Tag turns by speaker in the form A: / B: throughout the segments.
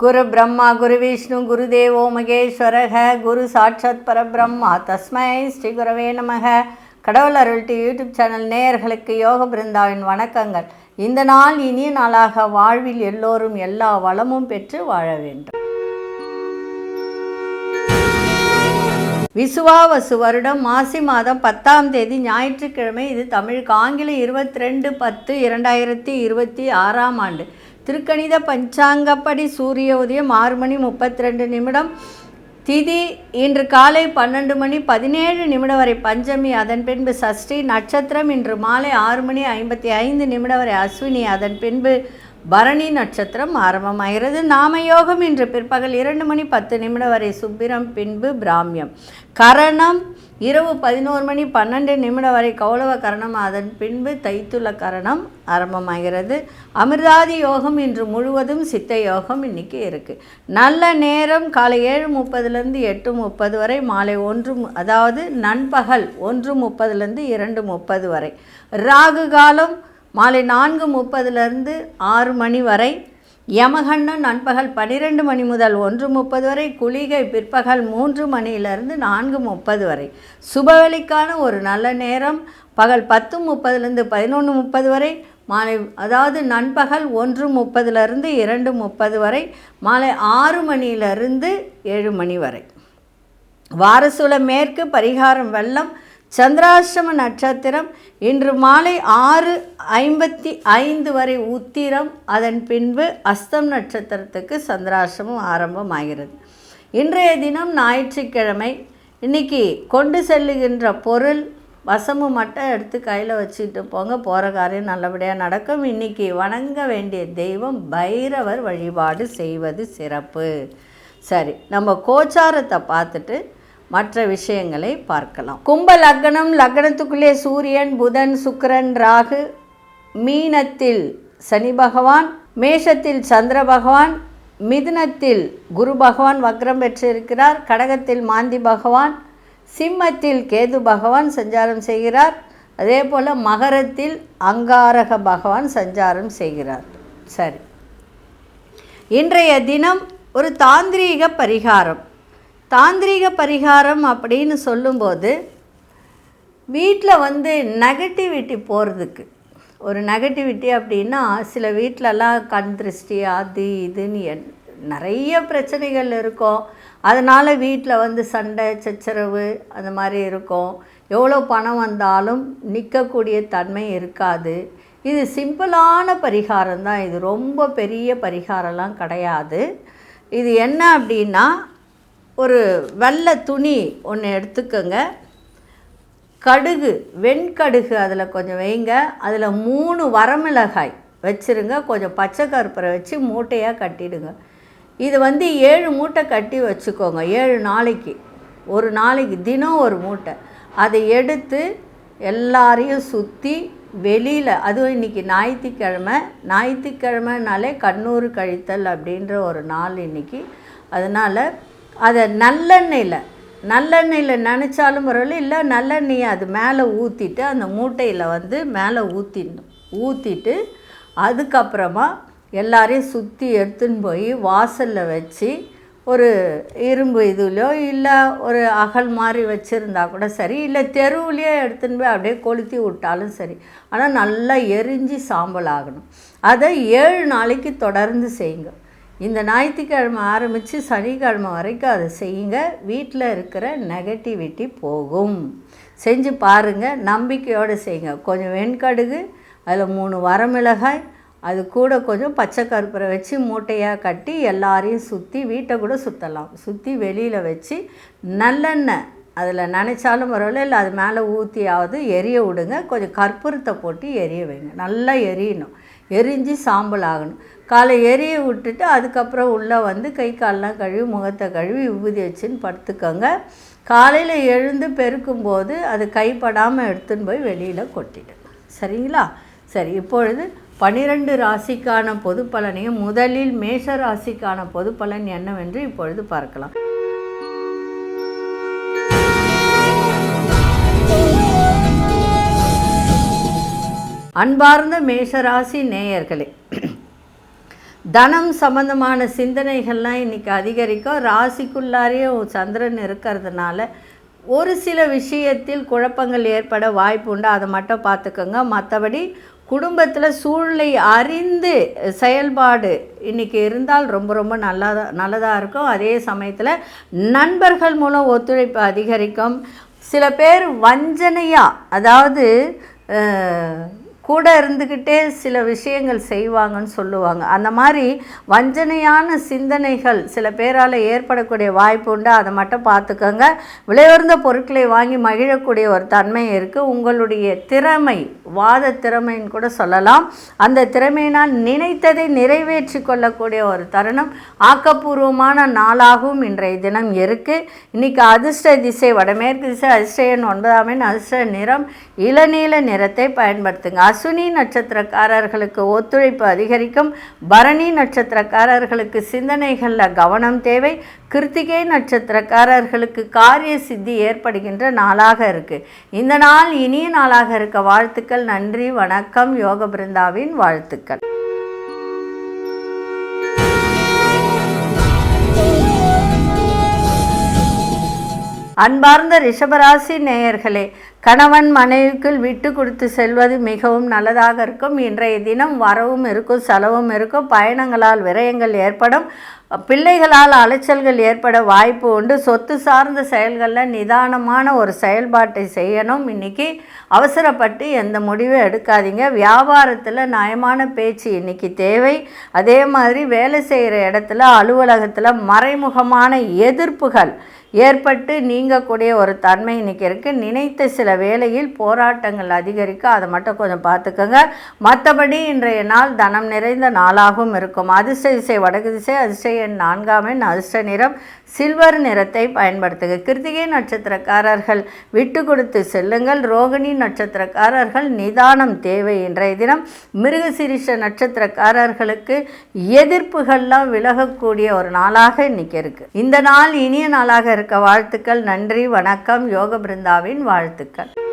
A: குரு பிரம்மா குரு விஷ்ணு குரு தேவோ மகேஸ்வரக குரு சாட்சாத் பரபிரம்மா தஸ்மை ஸ்ரீ குரவே நமக. கடவுள் அருள் டி யூடியூப் சேனல் நேயர்களுக்கு யோக பிருந்தாவின் வணக்கங்கள். இந்த நாள் இனிய நாளாக வாழ்வில் எல்லோரும் எல்லா வளமும் பெற்று வாழ வேண்டும். விசுவாவசு வருடம் மாசி மாதம் பத்தாம் தேதி ஞாயிற்றுக்கிழமை இது தமிழுக்கு ஆங்கில இருபத்தி ரெண்டு பத்து இரண்டாயிரத்தி இருபத்தி ஆறாம் ஆண்டு. திருக்கணித பஞ்சாங்கப்படி சூரிய உதயம் ஆறு மணி முப்பத்தி ரெண்டு நிமிடம். திதி இன்று காலை பன்னெண்டு மணி பதினேழு நிமிடம் வரை பஞ்சமி அதன் பின்பு சஷ்டி நட்சத்திரம் இன்று மாலை ஆறு மணி ஐம்பத்தி ஐந்து நிமிடம் வரை அஸ்வினி அதன் பின்பு பரணி நட்சத்திரம் ஆரம்பமாகிறது. நாமயோகம் இன்று பிற்பகல் இரண்டு மணி பத்து நிமிடம் வரை சுப்பிரம் பின்பு பிராமியம். கரணம் இரவு பதினோரு மணி பன்னெண்டு நிமிடம் வரை கௌளவ கரணம். அதன் பின்பு தைத்துள்ள கரணம் ஆரம்பமாகிறது. அமிர்தாதி யோகம் இன்று முழுவதும் சித்த யோகம் இன்னைக்கு இருக்குது நல்ல நேரம் காலை ஏழு முப்பதுலேருந்து எட்டு முப்பது வரை மாலை ஒன்று அதாவது நண்பகல் ஒன்று முப்பதுலேருந்து இரண்டு முப்பது வரை. ராகு காலம் மாலை நான்கு முப்பதுலேருந்து ஆறு மணி வரை யமகண்ணன் நண்பகல் பன்னிரெண்டு மணி முதல் ஒன்று முப்பது வரை குளிகை பிற்பகல் மூன்று மணியிலிருந்து நான்கு முப்பது வரை. சுபவெளிக்கான ஒரு நல்ல நேரம். பகல் பத்து முப்பதுலேருந்து பதினொன்று முப்பது வரை. மாலை அதாவது நண்பகல் ஒன்று முப்பதுலேருந்து இரண்டு முப்பது வரை. மாலை ஆறு மணியிலிருந்து ஏழு மணி வரை. வாரசூல மேற்கு பரிகாரம் வெள்ளம். சந்திராஷ்டம நட்சத்திரம் இன்று மாலை ஆறு ஐம்பத்தி ஐந்து வரை உத்திரம். அதன் பின்பு அஸ்தம் நட்சத்திரத்துக்கு சந்திராஷ்டமம் ஆரம்பமாகிறது. இன்றைய தினம் ஞாயிற்றுக்கிழமை. இன்னைக்கு கொண்டு செல்லுகின்ற பொருள் வசமு மட்டும் எடுத்து கையில் வச்சுட்டு போங்க. போகிற காரியம் நல்லபடியாக நடக்கும். இன்னைக்கு வணங்க வேண்டிய தெய்வம் பைரவர் வழிபாடு செய்வது சிறப்பு. சரி நம்ம கோச்சாரத்தை பார்த்துட்டு மற்ற விஷயங்களை பார்க்கலாம். கும்ப லக்னம் லக்னத்துக்குள்ளே சூரியன் புதன் சுக்கரன் ராகு மீனத்தில் சனி பகவான் மேஷத்தில் சந்திர பகவான் மிதுனத்தில் குரு பகவான் வக்ரம் பெற்றிருக்கிறார் கடகத்தில் மாந்தி பகவான் சிம்மத்தில் கேது பகவான் சஞ்சாரம் செய்கிறார் அதே போல் மகரத்தில் அங்காரக பகவான் சஞ்சாரம் செய்கிறார். சரி. இன்றைய தினம் ஒரு தாந்திரீக பரிகாரம். தாந்திரீக பரிகாரம் அப்படின்னு சொல்லும்போது வீட்டில் வந்து நெகட்டிவிட்டி போகிறதுக்கு ஒரு நெகட்டிவிட்டி அப்படின்னா சில வீட்டிலலாம் கண் திருஷ்டி அது இதுன்னு என்- நிறைய பிரச்சனைகள் இருக்கும். அதனால் வீட்டில் வந்து சண்டை சச்சரவு அந்த மாதிரி இருக்கும். எவ்வளோ பணம் வந்தாலும் நிற்கக்கூடிய தன்மை இருக்காது. இது சிம்பிளான பரிகாரம் தான் இது ரொம்ப பெரிய பரிகாரம்லாம் கிடையாது. இது என்ன அப்படின்னா ஒரு வெள்ளை துணி ஒன்று எடுத்துக்கோங்க. கடுகு வெண்கடுகு அதில் கொஞ்சம் வைங்க. அதில் மூணு வரமிளகாய் வச்சுருங்க. கொஞ்சம் பச்சை கருப்பரை வச்சு மூட்டையாக கட்டிடுங்க. இது வந்து ஏழு மூட்டை கட்டி வச்சுக்கோங்க. ஏழு நாளைக்கு. ஒரு நாளைக்கு தினம் ஒரு மூட்டை. அதை எடுத்து எல்லாரையும் சுற்றி வெளியில் அதுவும் இன்றைக்கி ஞாயிற்றுக்கிழமை. ஞாயிற்றுக்கிழமைனாலே கண்ணூர் கழித்தல் அப்படின்ற ஒரு நாள் இன்றைக்கி அதனால் அதை நல்லெண்ணெயில் நல்லெண்ணெயில் நினச்சாலும் பரவாயில்ல இல்லை நல்லெண்ணெயை அது மேலே ஊற்றிட்டு அந்த மூட்டையில் வந்து மேலே ஊற்றிடணும் ஊற்றிட்டு அதுக்கப்புறமா எல்லாரையும் சுற்றி எடுத்துன்னு போய் வாசலில் வச்சு ஒரு இரும்பு இதுலையோ இல்லை ஒரு அகல் மாதிரி வச்சுருந்தா கூட சரி இல்லை தெருவுலையே எடுத்துன்னு போய் அப்படியே கொளுத்தி விட்டாலும் சரி. ஆனால் நல்லா எரிஞ்சு சாம்பல் ஆகணும். அதை ஏழு நாளைக்கு தொடர்ந்து செய்யுங்க. இந்த ஞாயிற்றுக்கிழமை ஆரம்பித்து சனிக்கிழமை வரைக்கும் அதை செய்யுங்க. வீட்டில் இருக்கிற நெகட்டிவிட்டி போகும். செஞ்சு பாருங்கள் நம்பிக்கையோடு செய்யுங்க. கொஞ்சம் வெண்கடுகு அதில் மூணு வரமிளகாய் அது கூட கொஞ்சம் பச்சை கருப்பரை வச்சு மூட்டையாக கட்டி எல்லாரையும் சுற்றி வீட்டை கூட சுற்றலாம் சுற்றி வெளியில் வச்சு நல்லெண்ணெய் அதில் நினச்சாலும் பரவாயில்ல இல்லை அது மேலே ஊற்றியாவது எரிய விடுங்க. கொஞ்சம் கற்பூரத்தை போட்டு எரிய வைங்க. நல்லா எரியணும். எரிஞ்சு சாம்பல் ஆகணும். காலை எரிய விட்டுட்டு அதுக்கப்புறம் உள்ளே வந்து கை கால்லாம் கழுவி முகத்தை கழுவி விபூதி வச்சுன்னு படுத்துக்கோங்க. காலையில் எழுந்து பெருக்கும்போது அது கைப்படாமல் எடுத்துன்னு போய் வெளியில் கொட்டிடுங்க சரிங்களா? சரி இப்பொழுது பனிரெண்டு ராசிக்கான பொது பலனையும் முதலில் மேஷ ராசிக்கான பொது பலன் என்னவென்று இப்பொழுது பார்க்கலாம். அன்பார்ந்த மேஷராசி நேயர்களே தனம் சம்பந்தமான சிந்தனைகள்லாம் இன்றைக்கி அதிகரிக்கும். ராசிக்குள்ளாரையும் சந்திரன் இருக்கிறதுனால ஒரு சில விஷயத்தில் குழப்பங்கள் ஏற்பட வாய்ப்பு உண்டு. அதை மட்டும் பார்த்துக்கோங்க. மற்றபடி குடும்பத்தில் சூழ்நிலை அறிந்து செயல்பாடு இன்றைக்கி இருந்தால் ரொம்ப ரொம்ப நல்லதா நல்லதாக இருக்கும். அதே சமயத்தில் நண்பர்கள் மூலம் ஒத்துழைப்பு அதிகரிக்கும். சில பேர் வஞ்சனையாக அதாவது கூட இருந்துக்கிட்டே சில விஷயங்கள் செய்வாங்கன்னு சொல்லுவாங்க. அந்த மாதிரி வஞ்சனையான சிந்தனைகள் சில பேரால் ஏற்படக்கூடிய வாய்ப்பு உண்டு. அதை மட்டும் பார்த்துக்கோங்க. விலையுறந்த பொருட்களை வாங்கி மகிழக்கூடிய ஒரு தன்மை இருக்குது உங்களுடைய திறமை வாத திறமைன்னு கூட சொல்லலாம். அந்த திறமையினால் நினைத்ததை நிறைவேற்றி கொள்ளக்கூடிய ஒரு தருணம் ஆக்கப்பூர்வமான நாளாகவும் இன்றைய தினம் இருக்குது இன்னைக்கு அதிர்ஷ்ட திசை வடமேற்கு திசை அதிர்ஷ்டன் ஒன்பதாம் அதிர்ஷ்ட நிறம் இளநீல நிறத்தை பயன்படுத்துங்க. அசுனி நட்சத்திரக்காரர்களுக்கு ஒத்துழைப்பு அதிகரிக்கும். பரணி நட்சத்திரக்காரர்களுக்கு சிந்தனைகளில் கவனம் தேவை. கிருத்திகை நட்சத்திரக்காரர்களுக்கு காரிய சித்தி ஏற்படுகின்ற நாளாக இருக்குது இந்த நாள் இனிய நாளாக இருக்க வாழ்த்துக்கள். நன்றி வணக்கம். யோக பிருந்தாவின் வாழ்த்துக்கள். அன்பார்ந்த ரிஷபராசி நேயர்களே கணவன் மனைவிக்குள் விட்டு கொடுத்து செல்வது மிகவும் நல்லதாக இருக்கும். இன்றைய தினம் வரவும் இருக்கும் செலவும் இருக்கும். பயணங்களால் விரயங்கள் ஏற்படும். பிள்ளைகளால் அலைச்சல்கள் ஏற்பட வாய்ப்பு உண்டு. சொத்து சார்ந்த செயல்களில் நிதானமான ஒரு செயல்பாட்டை செய்யணும். இன்னைக்கு அவசரப்பட்டு எந்த முடிவும் எடுக்காதீங்க. வியாபாரத்தில் நயமான பேச்சு இன்னைக்கு தேவை. அதே மாதிரி வேலை செய்கிற இடத்துல அலுவலகத்தில் மறைமுகமான எதிர்ப்புகள் ஏற்பட்டு நீங்கக்கூடிய ஒரு தன்மை இன்றைக்கி இருக்குது நினைத்த சில வேளையில் போராட்டங்கள் அதிகரிக்க அதை மட்டும் கொஞ்சம் பார்த்துக்கோங்க. மற்றபடி இன்றைய நாள் தனம் நிறைந்த நாளாகவும் இருக்கும். அதிர்ஷ்ட திசை வடக்கு திசை அதிர்ஷ்ட எண் நான்காம் எண் அதிர்ஷ்ட நிறம் சில்வர் நிறத்தை பயன்படுத்துக. கிருத்திகை நட்சத்திரக்காரர்கள் விட்டு கொடுத்து செல்லுங்கள். ரோகிணி நட்சத்திரக்காரர்கள் நிதானம் தேவை. இன்றைய தினம் மிருகசிரிஷ நட்சத்திரக்காரர்களுக்கு எதிர்ப்புகள்லாம் விலகக்கூடிய ஒரு நாளாக இன்றைக்கி இருக்குது இந்த நாள் இனிய நாளாக இருக்க. வாழ்த்துக்கள். நன்றி. வணக்கம். யோக பிருந்தாவின் வாழ்த்துக்கள்.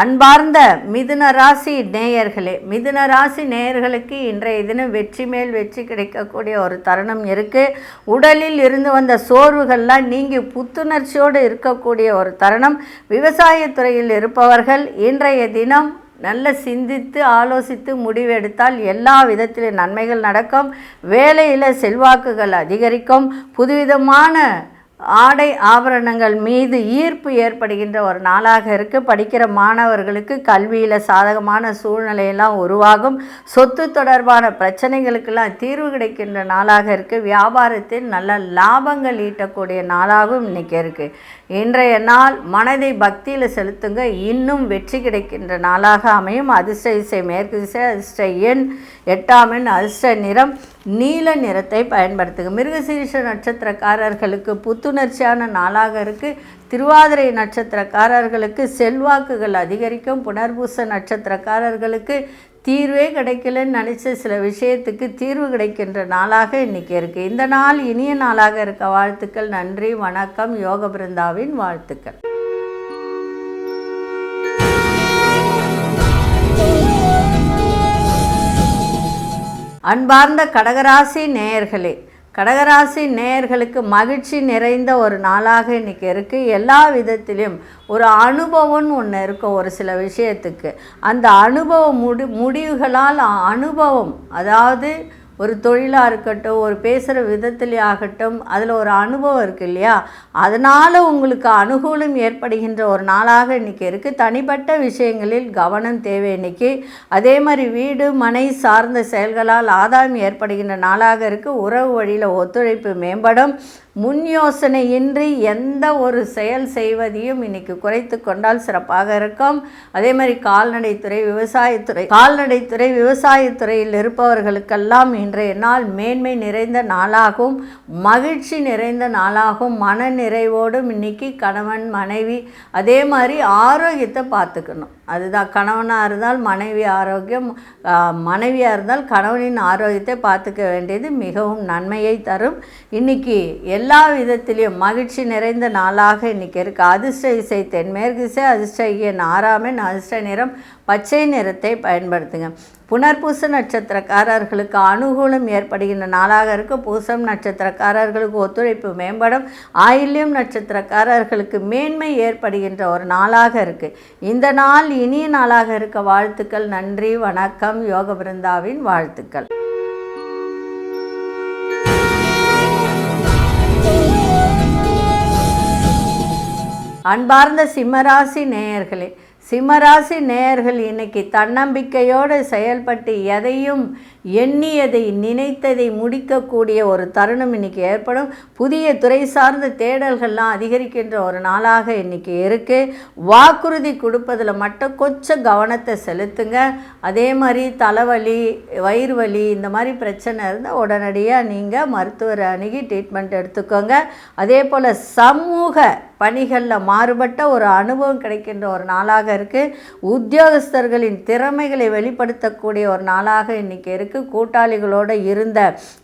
A: அன்பார்ந்த மிதுன ராசி நேயர்களே மிதுன ராசி நேயர்களுக்கு இன்றைய தினம் வெற்றி மேல் வெற்றி கிடைக்கக்கூடிய ஒரு தருணம் இருக்குது உடலில் இருந்து வந்த சோர்வுகள்லாம் நீங்கி புத்துணர்ச்சியோடு இருக்கக்கூடிய ஒரு தருணம். விவசாயத்துறையில் இருப்பவர்கள் இன்றைய தினம் நல்ல சிந்தித்து ஆலோசித்து முடிவெடுத்தால் எல்லா விதத்திலும் நன்மைகள் நடக்கும். வேலையில் செல்வாக்குகள் அதிகரிக்கும். புதுவிதமான ஆடை ஆபரணங்கள் மீது ஈர்ப்பு ஏற்படுகின்ற ஒரு நாளாக இருக்குது படிக்கிற மாணவர்களுக்கு கல்வியில் சாதகமான சூழ்நிலையெல்லாம் உருவாகும். சொத்து தொடர்பான பிரச்சனைகளுக்கெல்லாம் தீர்வு கிடைக்கின்ற நாளாக இருக்குது வியாபாரத்தில் நல்ல லாபங்கள் ஈட்டக்கூடிய நாளாகவும் இன்றைக்கி இருக்குது இன்றைய நாள் மனதை பக்தியில் செலுத்துங்க. இன்னும் வெற்றி கிடைக்கின்ற நாளாக அமையும். அதிர்ஷ்ட இசை மேற்கு இசை அதிர்ஷ்ட எண் எட்டாம் எண் அதிர்ஷ்ட நிறம் நீல நிறத்தை பயன்படுத்துங்க. மிருகசீரிஷ நட்சத்திரக்காரர்களுக்கு புத்துணர்ச்சியான நாளாக இருக்குது திருவாதிரை நட்சத்திரக்காரர்களுக்கு செல்வாக்குகள் அதிகரிக்கும். புனர்பூச நட்சத்திரக்காரர்களுக்கு தீர்வே கிடைக்கலன்னு நினச்ச சில விஷயத்துக்கு தீர்வு கிடைக்கின்ற நாளாக இன்றைக்கி இருக்குது இந்த நாள் இனிய நாளாக இருக்க வாழ்த்துக்கள். நன்றி வணக்கம். யோக பிருந்தாவின் வாழ்த்துக்கள். அன்பார்ந்த கடகராசி நேயர்களே கடகராசி நேயர்களுக்கு மகிழ்ச்சி நிறைந்த ஒரு நாளாக இன்றைக்கி இருக்குது எல்லா விதத்திலையும் ஒரு அனுபவம்னு ஒன்று இருக்கும் ஒரு சில விஷயத்துக்கு. அந்த அனுபவ முடி முடிவுகளால் அனுபவம் அதாவது ஒரு தொழிலாக இருக்கட்டும் ஒரு பேசுகிற விதத்திலே ஆகட்டும் அதில் ஒரு அனுபவம் இருக்குது இல்லையா? அதனால் உங்களுக்கு அனுகூலம் ஏற்படுகின்ற ஒரு நாளாக இன்றைக்கி இருக்குது தனிப்பட்ட விஷயங்களில் கவனம் தேவை இன்னைக்கு. அதே மாதிரி வீடு மனை சார்ந்த செயல்களால் ஆதாயம் ஏற்படுகின்ற நாளாக இருக்குது உறவு வழியில் ஒத்துழைப்பு மேம்படும். முன் யோசனையின்றி எந்த ஒரு செயல் செய்வதையும் இன்னைக்கு குறைத்து கொண்டால் சிறப்பாக இருக்கும். அதே மாதிரி கால்நடைத்துறை விவசாயத்துறை கால்நடைத்துறை விவசாயத்துறையில் இருப்பவர்களுக்கெல்லாம் இன்றைய நாள் மேன்மை நிறைந்த நாளாகவும் மகிழ்ச்சி நிறைந்த நாளாகவும் மன நிறைவோடும் இன்னைக்கு கணவன் மனைவி அதே மாதிரி ஆரோக்கியத்தை பார்த்துக்கணும். அதுதான். கணவனாக இருந்தால் மனைவி ஆரோக்கியம் மனைவியாக இருந்தால் கணவனின் ஆரோக்கியத்தை பார்த்துக்க வேண்டியது மிகவும் நன்மையை தரும். இன்னைக்கு எல்லா விதத்திலையும் மகிழ்ச்சி நிறைந்த நாளாக இன்றைக்கி இருக்குது அதிர்ஷ்ட இசை தென்மேற்கு இசை அதிர்ஷ்ட எண் ஆறாமன் அதிர்ஷ்ட நிறம் பச்சை நிறத்தை பயன்படுத்துங்க. புனர்பூச நட்சத்திரக்காரர்களுக்கு அனுகூலம் ஏற்படுகின்ற நாளாக இருக்க பூசம் நட்சத்திரக்காரர்களுக்கு ஒத்துழைப்பு மேம்படும். ஆயில்யம் நட்சத்திரக்காரர்களுக்கு மேன்மை ஏற்படுகின்ற ஒரு நாளாக இருக்குது இந்த நாள் இனிய நாளாக இருக்க வாழ்த்துக்கள். நன்றி வணக்கம். யோக பிருந்தாவின் வாழ்த்துக்கள். அன்பார்ந்த சிம்மராசி நேயர்களே சிம்மராசி நேயர்கள் இன்னைக்கு தன்னம்பிக்கையோடு செயல்பட்டு எதையும் எண்ணியதை நினைத்ததை முடிக்கக்கூடிய ஒரு தருணம் இன்னைக்கு ஏற்படும். புதிய துறை சார்ந்த தேடல்கள்லாம் அதிகரிக்கின்ற ஒரு நாளாக இன்னைக்கு இருக்குது வாக்குறுதி கொடுப்பதில் மட்டும் கொஞ்சம் கவனத்தை செலுத்துங்க. அதே மாதிரி தலைவலி வயிறு வலி இந்த மாதிரி பிரச்சனை இருந்தால் உடனடியாக நீங்கள் மருத்துவரை அணுகி ட்ரீட்மெண்ட் எடுத்துக்கோங்க. அதே போல் சமூக பணிகளில் மாறுபட்ட ஒரு அனுபவம் கிடைக்கின்ற ஒரு நாளாக இருக்குது உத்தியோகஸ்தர்களின் திறமைகளை வெளிப்படுத்தக்கூடிய ஒரு நாளாக இன்றைக்கி இருக்குது கூட்டாளிகளோடு இருந்த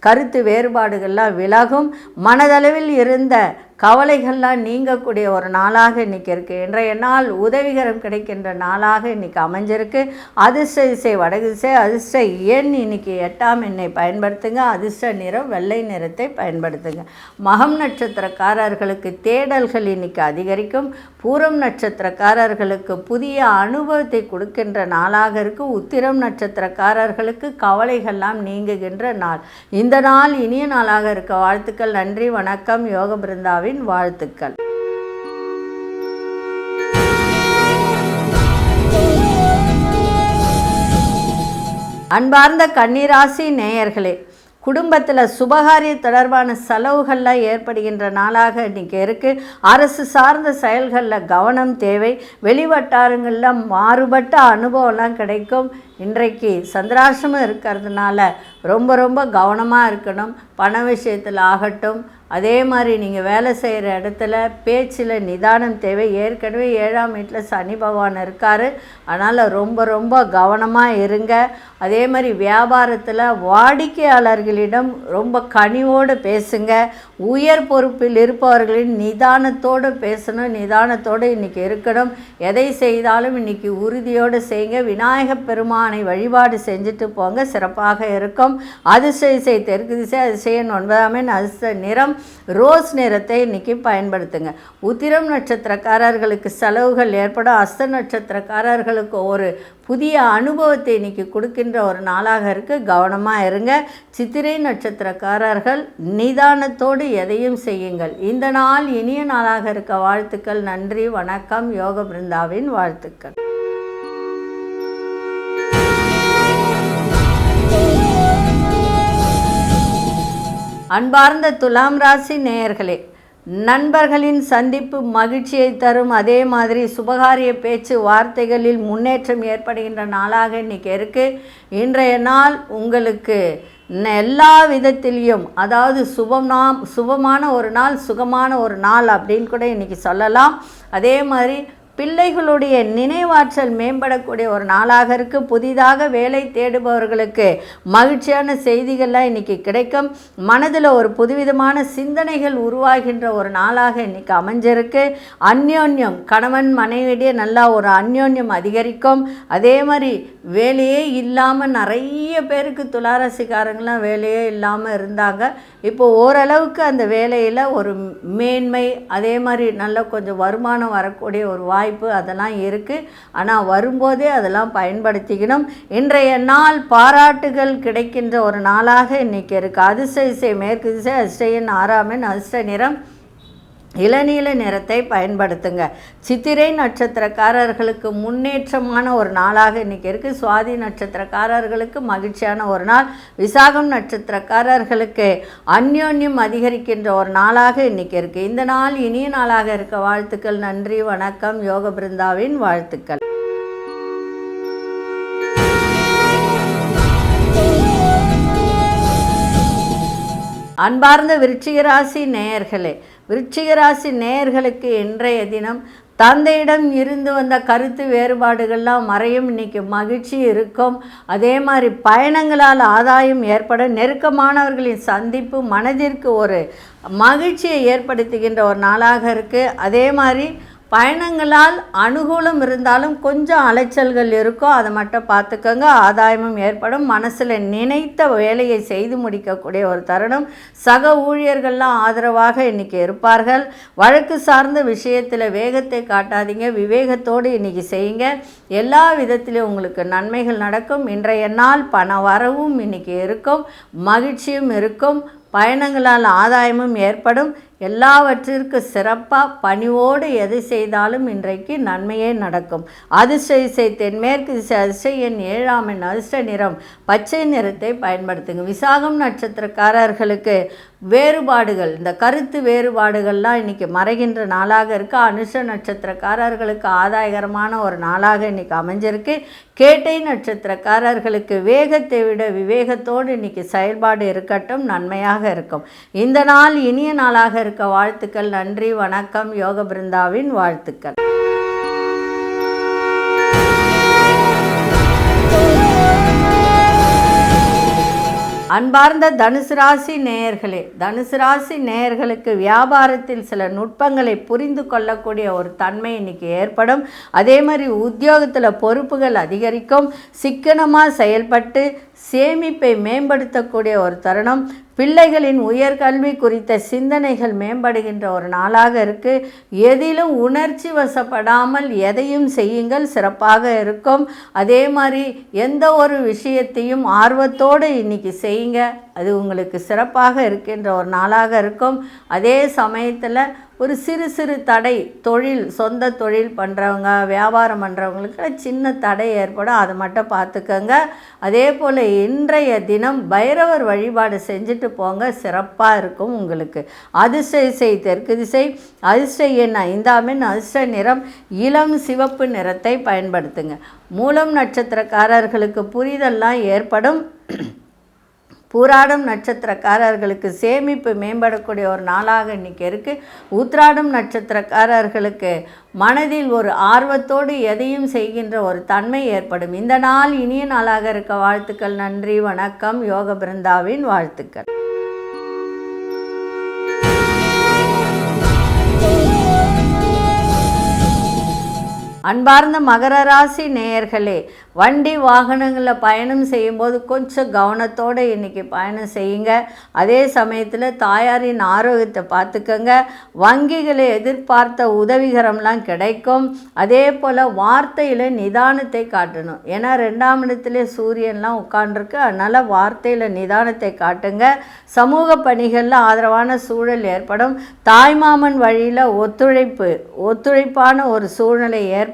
A: கருத்து வேறுபாடுகள்லாம் விலகும். மனதளவில் இருந்த கவலைகள்லாம் நீங்கக்கூடிய ஒரு நாளாக இன்றைக்கி இருக்குது இன்றைய நாள் உதவிகரம் கிடைக்கின்ற நாளாக இன்றைக்கி அமைஞ்சிருக்கு. அதிர்ஷ்ட இசை வடகிசை அதிர்ஷ்ட எண் இன்னைக்கு எட்டாம் எண்ணை பயன்படுத்துங்க. அதிர்ஷ்ட நிறம் வெள்ளை நிறத்தை பயன்படுத்துங்க. மகம் நட்சத்திரக்காரர்களுக்கு தேடல்கள் இன்னைக்கு அதிகரிக்கும். பூரம் நட்சத்திரக்காரர்களுக்கு புதிய அனுபவத்தை கொடுக்கின்ற நாளாக இருக்குது உத்திரம் நட்சத்திரக்காரர்களுக்கு கவலைகள்லாம் நீங்குகின்ற நாள். இந்த நாள் இனிய நாளாக இருக்க. வாழ்த்துக்கள் நன்றி வணக்கம். யோக பிருந்தாவின் வாழ்த்துக்கள். அன்பார்ந்த கன்னிராசி நேயர்களே குடும்பத்தில் சுபகாரிய தொடர்பான செலவுகள்லாம் ஏற்படுகின்ற நாளாக இன்றைக்கி இருக்குது அரசு சார்ந்த செயல்களில் கவனம் தேவை. வெளிவட்டாரங்களில் மாறுபட்ட அனுபவம்லாம் கிடைக்கும். இன்றைக்கு சந்திராசிரமம் இருக்கிறதுனால ரொம்ப ரொம்ப கவனமாக இருக்கணும். பண விஷயத்தில் ஆகட்டும் அதே மாதிரி நீங்கள் வேலை செய்கிற இடத்துல பேச்சில் நிதானம் தேவை. ஏற்கனவே ஏழாம் வீட்டில் சனி பகவான் இருக்கார். அதனால் ரொம்ப ரொம்ப கவனமாக இருங்க. அதே மாதிரி வியாபாரத்தில் வாடிக்கையாளர்களிடம் ரொம்ப கனிவோடு பேசுங்க. உயர் பொறுப்பில் இருப்பவர்களின் நிதானத்தோடு பேசணும். நிதானத்தோடு இன்றைக்கி இருக்கணும். எதை செய்தாலும் இன்றைக்கி உறுதியோடு செய்யுங்க. விநாயகப் பெருமானை வழிபாடு செஞ்சுட்டு போங்க. சிறப்பாக இருக்கும். அதிசய இசை தெற்கு திசை அதிசயன் ஒன்பதாம் அதிர்ஷ்ட நிறம் ரோஸ் நிறத்தை இன்றைக்கி பயன்படுத்துங்க. உத்திரம் நட்சத்திரக்காரர்களுக்கு செலவுகள் ஏற்படும் அஸ்த நட்சத்திரக்காரர்களுக்கு ஒரு புதிய அனுபவத்தை இன்னைக்கு கொடுக்கின்ற ஒரு நாளாக இருக்குது கவனமாக இருங்க. சித்திரை நட்சத்திரக்காரர்கள் நிதானத்தோடு எதையும் செய்யுங்கள். இந்த நாள் இனிய நாளாக இருக்க. வாழ்த்துக்கள் நன்றி வணக்கம். யோக பிருந்தாவின் வாழ்த்துக்கள். அன்பார்ந்த துலாம் ராசி நேயர்களே நண்பர்களின் சந்திப்பு மகிழ்ச்சியை தரும். அதே மாதிரி சுபகாரிய பேச்சு வார்த்தைகளில் முன்னேற்றம் ஏற்படுகின்ற நாளாக இன்றைக்கி இருக்குது இன்றைய நாள் உங்களுக்கு எல்லா விதத்திலையும் அதாவது சுபம்னா சுபமான ஒரு நாள் சுகமான ஒரு நாள் அப்படின்னு கூட இன்றைக்கி சொல்லலாம். அதே மாதிரி பிள்ளைகளுடைய நினைவாற்றல் மேம்படக்கூடிய ஒரு நாளாக இருக்குது புதிதாக வேலை தேடுபவர்களுக்கு மகிழ்ச்சியான செய்திகள்லாம் இன்றைக்கி கிடைக்கும். மனதில் ஒரு புதுவிதமான சிந்தனைகள் உருவாகின்ற ஒரு நாளாக இன்றைக்கி அமைஞ்சிருக்கு. அந்யோன்யம் கணவன் மனைவிடையே நல்லா ஒரு அந்யோன்யம் அதிகரிக்கும். அதே மாதிரி வேலையே இல்லாமல் நிறைய பேருக்கு துளாரசிக்காரங்களாம் வேலையே இல்லாமல் இருந்தாங்க. இப்போ ஓரளவுக்கு அந்த வேலையில் ஒரு மேன்மை அதே மாதிரி நல்ல கொஞ்சம் வருமானம் வரக்கூடிய ஒரு வாய்ப்பு வாய்ப்பு அதெல்லாம் இருக்குது ஆனால் வரும்போதே அதெல்லாம் பயன்படுத்திக்கணும். இன்றைய நாள் பாராட்டுகள் கிடைக்கின்ற ஒரு நாளாக இன்றைக்கி இருக்குது அதிர்ஷ்ட இசை மேற்கு திசை அதிர்ஷ்டையின் ஆறாமின் அதிர்ஷ்ட நிறம். இளநீல நிறத்தை பயன்படுத்துங்க. சித்திரை நட்சத்திரக்காரர்களுக்கு முன்னேற்றமான ஒரு நாளாக இன்றைக்கி இருக்குது சுவாதி நட்சத்திரக்காரர்களுக்கு மகிழ்ச்சியான ஒரு நாள். விசாகம் நட்சத்திரக்காரர்களுக்கு அந்யோன்யம் அதிகரிக்கின்ற ஒரு நாளாக இன்றைக்கி இருக்குது இந்த நாள் இனிய நாளாக இருக்க வாழ்த்துக்கள். நன்றி வணக்கம். யோக பிருந்தாவின் வாழ்த்துக்கள். அன்பார்ந்த விருச்சிகராசி நேயர்களே விருச்சிகராசி நேயர்களுக்கு இன்றைய தினம் தந்தையிடம் இருந்து வந்த கருத்து வேறுபாடுகள்லாம் மறையும். இன்னைக்கு மகிழ்ச்சி இருக்கும். அதே மாதிரி பயணங்களால் ஆதாயம் ஏற்பட நெருக்கமானவர்களின் சந்திப்பு மனதிற்கு ஒரு மகிழ்ச்சியை ஏற்படுத்துகின்ற ஒரு நாளாக இருக்குது அதே மாதிரி பயணங்களால் அனுகூலம் இருந்தாலும் கொஞ்சம் அலைச்சல்கள் இருக்கும் அதை மட்டும் பார்த்துக்கோங்க. ஆதாயமும் ஏற்படும். மனசில் நினைத்த வேலையை செய்து முடிக்கக்கூடிய ஒரு தருணம். சக ஊழியர்கள்லாம் ஆதரவாக இன்றைக்கி இருப்பார்கள். வழக்கு சார்ந்த விஷயத்தில் வேகத்தை காட்டாதீங்க. விவேகத்தோடு இன்றைக்கி செய்யுங்க. எல்லா விதத்திலையும் உங்களுக்கு நன்மைகள் நடக்கும். இன்றைய நாள் பண வரவும் இன்றைக்கி இருக்கும். மகிழ்ச்சியும் இருக்கும். பயணங்களால் ஆதாயமும் ஏற்படும். எல்லாவற்றிற்கு சிறப்பாக பணிவோடு எது செய்தாலும் இன்றைக்கு நன்மையே நடக்கும். அதிர்ஷ்ட இசை தென்மேற்கு திசை அதிர்ஷ்ட எண் ஏழாம் எண் அதிர்ஷ்ட நிறம். பச்சை நிறத்தை பயன்படுத்துங்க. விசாகம் நட்சத்திரக்காரர்களுக்கு வேறுபாடுகள். இந்த கருத்து வேறுபாடுகள்லாம் இன்றைக்கி மறைகின்ற நாளாக இருக்குது அனுஷ நட்சத்திரக்காரர்களுக்கு ஆதாயகரமான ஒரு நாளாக இன்றைக்கி அமைஞ்சிருக்கு. கேட்டை நட்சத்திரக்காரர்களுக்கு வேகத்தை விட விவேகத்தோடு இன்றைக்கி செயல்பாடு இருக்கட்டும் நன்மையாக இருக்கும். இந்த நாள் இனிய நாளாக இருக்க வாழ்த்துக்கள். நன்றி வணக்கம். யோக பிருந்தாவின் வாழ்த்துக்கள். அன்பார்ந்த தனுசு ராசி நேயர்களே தனுசு ராசி நேயர்களுக்கு வியாபாரத்தில் சில நுட்பங்களை புரிந்து கொள்ளக்கூடிய ஒரு தன்மை இன்னைக்கு ஏற்படும். அதே மாதிரி உத்தியோகத்தில் பொறுப்புகள் அதிகரிக்கும். சிக்கனமாக செயல்பட்டு சேமிப்பை மேம்படுத்தக்கூடிய ஒரு தருணம். பிள்ளைகளின் உயர்கல்வி குறித்த சிந்தனைகள் மேம்படுகின்ற ஒரு நாளாக இருக்குது எதிலும் உணர்ச்சி வசப்படாமல் எதையும் செய்யுங்கள் சிறப்பாக இருக்கும். அதே மாதிரி எந்த ஒரு விஷயத்தையும் ஆர்வத்தோடு இன்னைக்கு செய்யுங்க. அது உங்களுக்கு சிறப்பாக இருக்கின்ற ஒரு நாளாக இருக்கும். அதே சமயத்தில் ஒரு சிறு சிறு தடை தொழில் சொந்த தொழில் பண்ணுறவங்க வியாபாரம் பண்ணுறவங்களுக்கு சின்ன தடை ஏற்படும். அதை மட்டும் பார்த்துக்கோங்க. அதே போல் இன்றைய தினம் பைரவர் வழிபாடு செஞ்சுட்டு போங்க. சிறப்பாக இருக்கும் உங்களுக்கு. அதிர்ஷ்ட இசை தெற்கு திசை அதிர்ஷ்ட எண் ஐந்தாமின் அதிர்ஷ்ட நிறம் இளம் சிவப்பு நிறத்தை பயன்படுத்துங்க. மூலம் நட்சத்திரக்காரர்களுக்கு புரிதல்லாம் ஏற்படும். பூராடம் நட்சத்திரக்காரர்களுக்கு சேமிப்பு மேம்படக்கூடிய ஒரு நாளாக இன்றைக்கி இருக்குது ஊத்ராடம் நட்சத்திரக்காரர்களுக்கு மனதில் ஒரு ஆர்வத்தோடு எதையும் செய்கின்ற ஒரு தன்மை ஏற்படும். இந்த நாள் இனிய நாளாக இருக்க வாழ்த்துக்கள் நன்றி வணக்கம் யோக பிருந்தாவின் வாழ்த்துக்கள். அன்பார்ந்த மகர ராசி நேயர்களே வண்டி வாகனங்களில் பயணம் செய்யும்போது கொஞ்சம் கவனத்தோடு இன்றைக்கி பயணம் செய்யுங்க. அதே சமயத்தில் தாயாரின் ஆரோக்கியத்தை பார்த்துக்கோங்க. வங்கிகளை எதிர்பார்த்த உதவிகரம்லாம் கிடைக்கும். அதே போல் வார்த்தையில் நிதானத்தை காட்டணும். ஏன்னா ரெண்டாம் இடத்துல சூரியன்லாம் உட்காண்டிருக்கு அதனால் வார்த்தையில் நிதானத்தை காட்டுங்க. சமூக பணிகளில் ஆதரவான சூழல் ஏற்படும். தாய்மாமன் வழியில் ஒத்துழைப்பு ஒத்துழைப்பான ஒரு சூழ்நிலை ஏற்படும்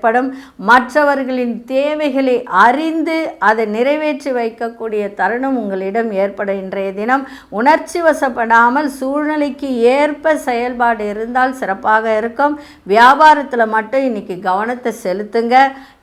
A: மற்றவர்களின் தேவைகளை அறிந்து அதை நிறைவேற்றி வைக்கக்கூடிய தருணம் உங்களிடம் ஏற்பட இன்றைய தினம். உணர்ச்சி வசப்படாமல் சூழ்நிலைக்கு ஏற்ப செயல்பாடு இருந்தால் சிறப்பாக இருக்கும். வியாபாரத்தில் மட்டும் இன்றைக்கி கவனத்தை செலுத்துங்க.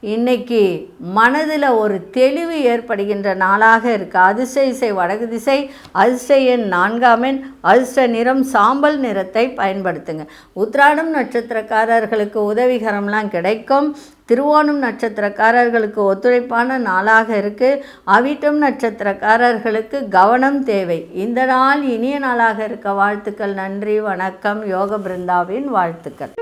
A: இன்னைக்கு மனதில் ஒரு தெளிவு ஏற்படுகின்ற நாளாக இருக்குது அதிர்ஷ்ட இசை வடகு திசை அதிர்ஷ்ட எண் நான்காம் அதிர்ஷ்ட நிறம் சாம்பல் நிறத்தை பயன்படுத்துங்க. உத்ராடம் நட்சத்திரக்காரர்களுக்கு உதவிகரம்லாம் கிடைக்கும். திருவோணம் நட்சத்திரக்காரர்களுக்கு ஒத்துழைப்பான நாளாக இருக்குது அவிட்டம் நட்சத்திரக்காரர்களுக்கு கவனம் தேவை. இந்த நாள் இனிய நாளாக இருக்க. வாழ்த்துக்கள் நன்றி வணக்கம். யோக பிருந்தாவின் வாழ்த்துக்கள்.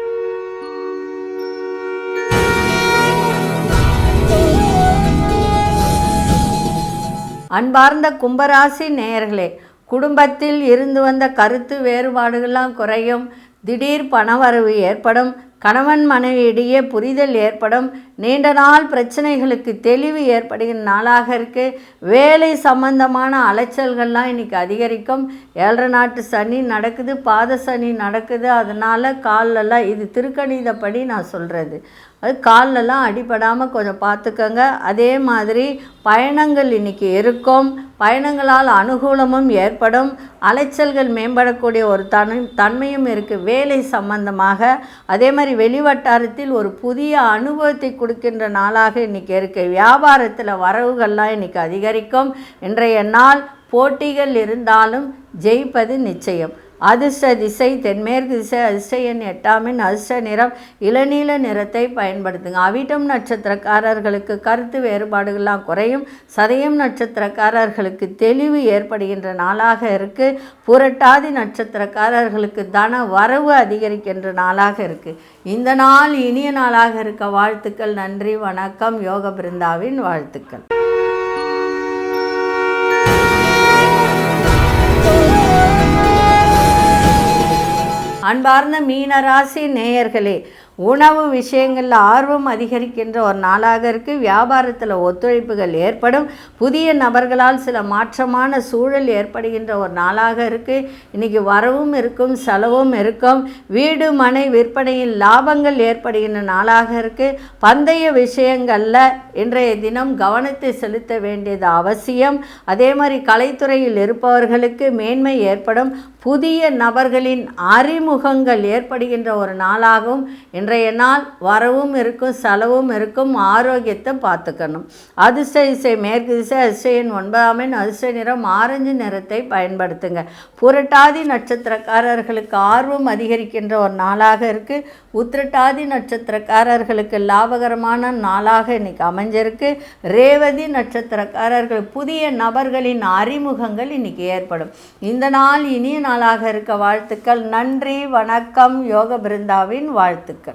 A: அன்பார்ந்த கும்பராசி நேயர்களே குடும்பத்தில் இருந்து வந்த கருத்து வேறுபாடுகள்லாம் குறையும். திடீர் பணவரவு ஏற்படும். கணவன் மனைவியிடையே புரிதல் ஏற்படும். நீண்ட நாள் பிரச்சனைகளுக்கு தெளிவு ஏற்படுகிற நாளாக இருக்குது வேலை சம்பந்தமான அலைச்சல்கள்லாம் இன்றைக்கி அதிகரிக்கும். ஏழரை நாட்டு சனி நடக்குது பாத சனி நடக்குது. அதனால் காலெல்லாம் இது திருக்கணிதப்படி நான் சொல்கிறது அது காலெல்லாம் அடிபடாமல் கொஞ்சம் பார்த்துக்கோங்க. அதே மாதிரி பயணங்கள் இன்றைக்கி இருக்கும். பயணங்களால் அனுகூலமும் ஏற்படும். அலைச்சல்கள் மேம்படக்கூடிய ஒரு தன் தன்மையும் இருக்குது வேலை சம்பந்தமாக. அதே மாதிரி வெளிவட்டாரத்தில் ஒரு புதிய அனுபவத்தை கொடுக்கின்ற நாளாக இன்றைக்கி இருக்குது வியாபாரத்தில் வரவுகள்லாம் இன்றைக்கி அதிகரிக்கும். இன்றைய நாள் போட்டிகள் இருந்தாலும் ஜெயிப்பது நிச்சயம். அதிர்ஷ்ட திசை தென்மேற்கு திசை அதிர்ஷ்ட எண் எட்டாமின் அதிர்ஷ்ட நிறம் இளநீல நிறத்தை பயன்படுத்துங்க. அவிட்டம் நட்சத்திரக்காரர்களுக்கு கருத்து வேறுபாடுகள்லாம் குறையும். சதயம் நட்சத்திரக்காரர்களுக்கு தெளிவு ஏற்படுகின்ற நாளாக இருக்குது புரட்டாதி நட்சத்திரக்காரர்களுக்கு தன வரவு அதிகரிக்கின்ற நாளாக இருக்குது இந்த நாள் இனிய நாளாக இருக்க வாழ்த்துக்கள். நன்றி வணக்கம். யோக பிருந்தாவின் வாழ்த்துக்கள். அன்பார்ந்த மீனராசி நேயர்களே உணவு விஷயங்களில் ஆர்வம் அதிகரிக்கின்ற ஒரு நாளாக இருக்குது வியாபாரத்தில் ஒத்துழைப்புகள் ஏற்படும். புதிய நபர்களால் சில மாற்றமான சூழல் ஏற்படுகின்ற ஒரு நாளாக இருக்குது இன்றைக்கி வரவும் இருக்கும் செலவும் இருக்கும். வீடு மனை விற்பனையில் லாபங்கள் ஏற்படுகின்ற நாளாக இருக்குது பந்தய விஷயங்களில் இன்றைய தினம் கவனத்தை செலுத்த வேண்டியது அவசியம். அதே மாதிரி கலைத்துறையில் இருப்பவர்களுக்கு மேன்மை ஏற்படும். புதிய நபர்களின் அறிமுகங்கள் ஏற்படுகின்ற ஒரு நாளாகவும் இன்றைய நாள் வரவும் இருக்கும் செலவும் இருக்கும் ஆரோக்கியத்தை பார்த்துக்கணும். அதிர்ஷ்ட இசை மேற்கு திசை அதிர்ஷ்டன் ஒன்பதாம் எண் அதிர்ஷ்ட நிறம் ஆரஞ்சு நிறத்தை பயன்படுத்துங்க. புரட்டாதி நட்சத்திரக்காரர்களுக்கு ஆர்வம் அதிகரிக்கின்ற ஒரு நாளாக இருக்குது உத்திரட்டாதி நட்சத்திரக்காரர்களுக்கு லாபகரமான நாளாக இன்னைக்கு அமைஞ்சிருக்கு. ரேவதி நட்சத்திரக்காரர்கள் புதிய நபர்களின் அறிமுகங்கள் இன்றைக்கி ஏற்படும். இந்த நாள் இனிய நாளாக இருக்க வாழ்த்துக்கள். நன்றி வணக்கம் யோக பிருந்தாவின் வாழ்த்துக்கள்.